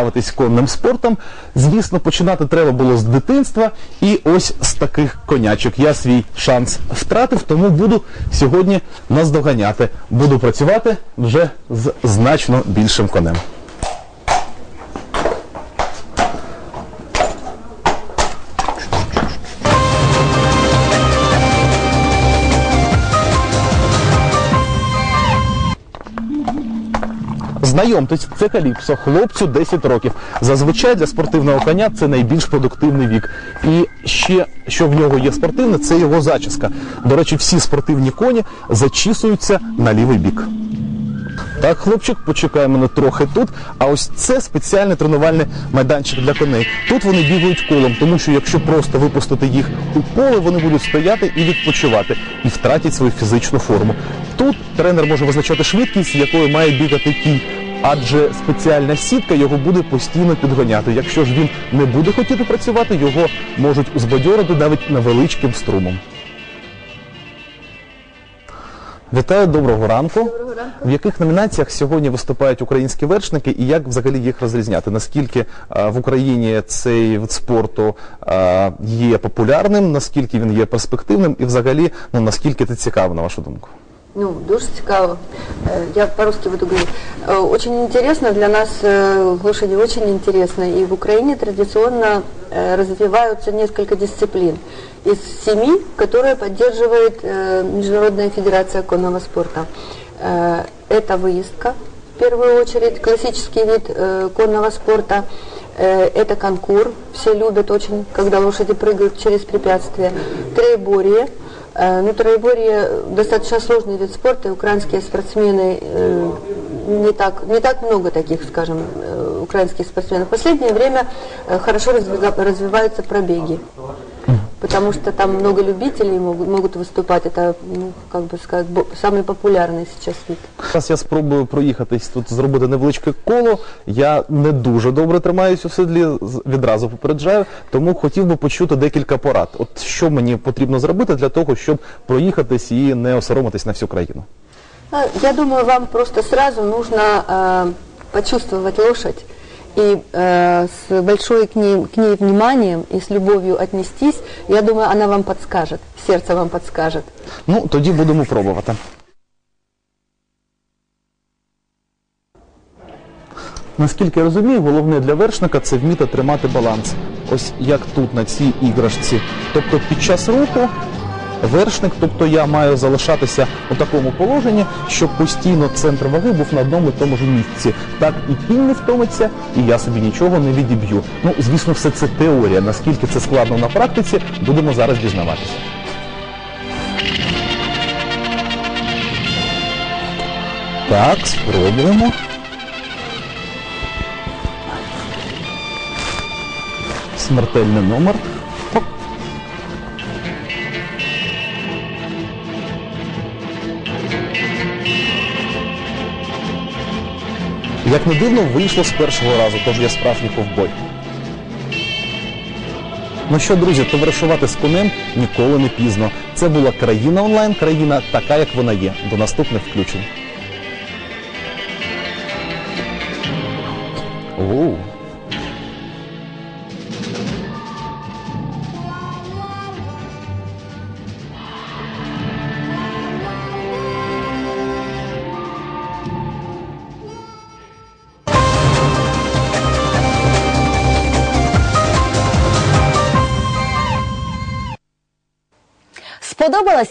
Цікавитись конним спортом. Звісно, починати треба було з дитинства. І ось з таких конячок. Я свій шанс втратив, тому буду сьогодні наздоганяти. Буду працювати вже з значно більшим конем. Знайомтесь, це Каліпсо, хлопцю 10 років. Зазвичай для спортивного коня це найбільш продуктивний вік. І ще що в нього є спортивне, це його зачіска. До речі, всі спортивні коні зачісуються на лівий бік. Так, хлопчик, почекай мене трохи тут. А ось це спеціальний тренувальний майданчик для коней. Тут вони бігають колом, тому що якщо просто випустити їх у поле, вони будуть стояти і відпочивати і втратять свою фізичну форму. Тут тренер може визначати швидкість, якою має бігати кінь. Адже спеціальна сітка його буде постійно підганяти. Якщо ж він не буде хотіти працювати, його можуть узбадьорити навіть невеличким струмом. Вітаю, доброго ранку. В яких номінаціях сьогодні виступають українські вершники і як взагалі їх розрізняти? Наскільки е, в Україні цей вид спорту е, є популярним, наскільки він є перспективним, і взагалі ну наскільки це цікаво, на вашу думку? Ну, дуже цікаво. Э, Я по-русски буду говорить. Э, Очень интересно, для нас э, лошади очень интересно. И в Украине традиционно развиваются несколько дисциплин. Из семи, которые поддерживает Международная федерация конного спорта. Это выездка, в первую очередь, классический вид конного спорта. Это конкур, все любят очень, когда лошади прыгают через препятствия. Троеборье, Э, Ну, троеборье достаточно сложный вид спорта, и украинские спортсмены э, не так, не так много таких, скажем, э, украинских спортсменов. В последнее время э, хорошо развива- развиваются пробеги, потому что там много любителей могут, могут выступать. Это, ну, как бы сказать, бо- самый популярный сейчас вид. Зараз я спробую проїхатись тут, зробити невеличке коло. Я не дуже добре тримаюсь у седлі, з- відразу попереджаю, тому хотів би почути декілька порад. От що мені потрібно зробити для того, щоб проїхатись і не осоромитись на всю країну. А, Я думаю, вам просто сразу нужно э, почувствовать лошадь и э, с большой к ней, к ней вниманием и с любовью отнестись. Я думаю, она вам подскажет, сердце вам подскажет. Ну, тоді будемо пробувати. Наскільки я розумію, головне для вершника це вміти тримати баланс. Ось як тут на цій іграшці. Тобто під час руху вершник, тобто я маю залишатися у такому положенні, щоб постійно центр ваги був на одному і тому ж місці. Так і кінь не втомиться, і я собі нічого не відіб'ю. Ну, звісно, все це теорія. Наскільки це складно на практиці, будемо зараз дізнаватися. Так, спробуємо. Смертельний номер. Як не дивно, вийшло з першого разу, тож я справжній ковбой. Ну що, друзі, товаришувати з конем ніколи не пізно. Це була країна онлайн, країна така, як вона є. До наступних включень. Оу. Сподобалась